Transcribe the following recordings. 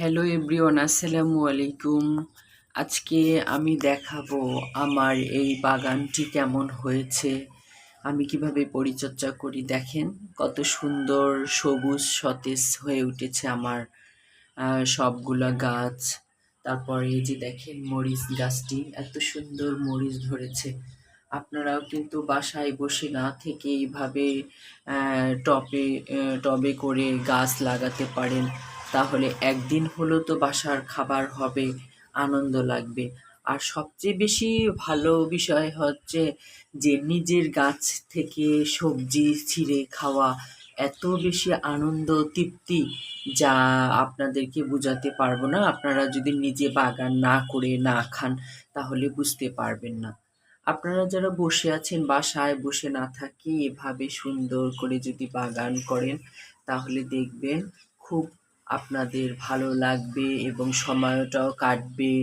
Hello everyone আসসালামু আলাইকুম আজকে আমি দেখাবো আমার এই বাগানটি কেমন হয়েছে। আমি কীভাবে পরিচর্যা করি, দেখেন। কত সুন্দর সবুজ সতেজ হয়ে উঠেছে আমার সবগুলা গাছ। তারপরে এই যে দেখেন মরিচ গাছটি, এত সুন্দর মরিচ ধরেছে। আপনারাও কিন্তু বাসায় বসে না থেকে এইভাবে টবে টবে করে গাছ লাগাতে পারেন। তাহলে একদিন হলেও তো বাসার খাবার হবে, আনন্দ লাগবে। আর সবচেয়ে বেশি ভালো বিষয় হচ্ছে যে নিজের গাছ থেকে সবজি ছিঁড়ে খাওয়া, এত বেশি আনন্দ, তৃপ্তি যা আপনাদেরকে বোঝাতে পারব না। আপনারা যদি নিজে বাগান না করে না খান, তাহলে বুঝতে পারবেন না। আপনারা যারা বসে আছেন, বাসায় বসে না থাকি, এভাবে সুন্দর করে যদি বাগান করেন, তাহলে দেখবেন খুব আপনাদের ভালো লাগবে এবং সময়টাও কাটবে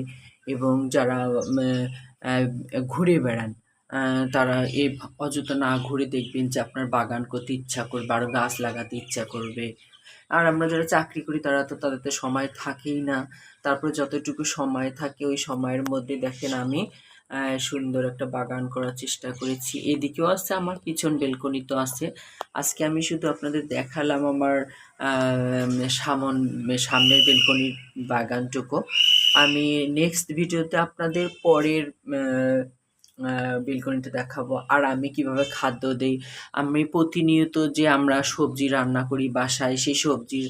এবং যারা ঘুরে বেড়ান তারা এ অযথা না ঘুরে দেখবেন যে আপনার বাগান করতে ইচ্ছা করবে আরও গাছ লাগাতে ইচ্ছা করবে। আর আমরা যারা চাকরি করি তারা তো তাদের তো সময় থাকেই না। তারপর যতটুকু সময় থাকে ওই সময়ের মধ্যে দেখেন আমি সুন্দর একটা বাগান করার চেষ্টা করেছি। এদিকেও আছে, আমার পিছন বেলকনিতে আছে। আজকে আমি শুধু আপনাদের দেখালাম আমার সামন, সামনের বেলকনির বাগানটুকু। আমি নেক্সট ভিডিওতে আপনাদের পরের বেলকনিতে দেখাবো। আর আমি কীভাবে খাদ্য দেই? আমি প্রতিনিয়ত যে আমরা সবজি রান্না করি বাসায়, সেই সবজির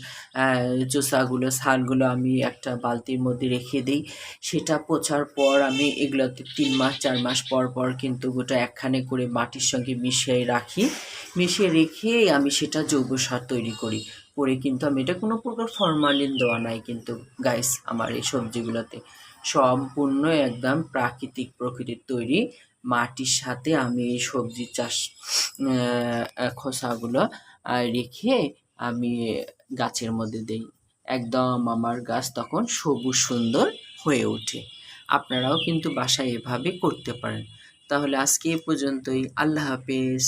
চোষাগুলো সারগুলো আমি একটা বালতির মধ্যে রেখে দিই। সেটা পচার পর আমি এগুলোতে তিন মাস, চার মাস পর পর কিন্তু গোটা একখানে করে মাটির সঙ্গে মিশিয়ে রাখি। মিশিয়ে রেখে আমি সেটা জৈব সার তৈরি করি। করে কিন্তু আমি এটা কোনো প্রকার ফরমালিন দেওয়া নাই কিন্তু গাইস আমার এই সবজিগুলোতে। সম্পূর্ণ একদম প্রাকৃতিক প্রকৃতির তৈরি মাটির সাথে আমি এই সবজি চাষ খোসাগুলো রেখে আমি গাছের মধ্যে দেই। একদম আমার গাছ তখন সবুজ সুন্দর হয়ে ওঠে। আপনারাও কিন্তু বাসায় এভাবে করতে পারেন। তাহলে আজকে এ পর্যন্তই। আল্লাহ হাফেজ।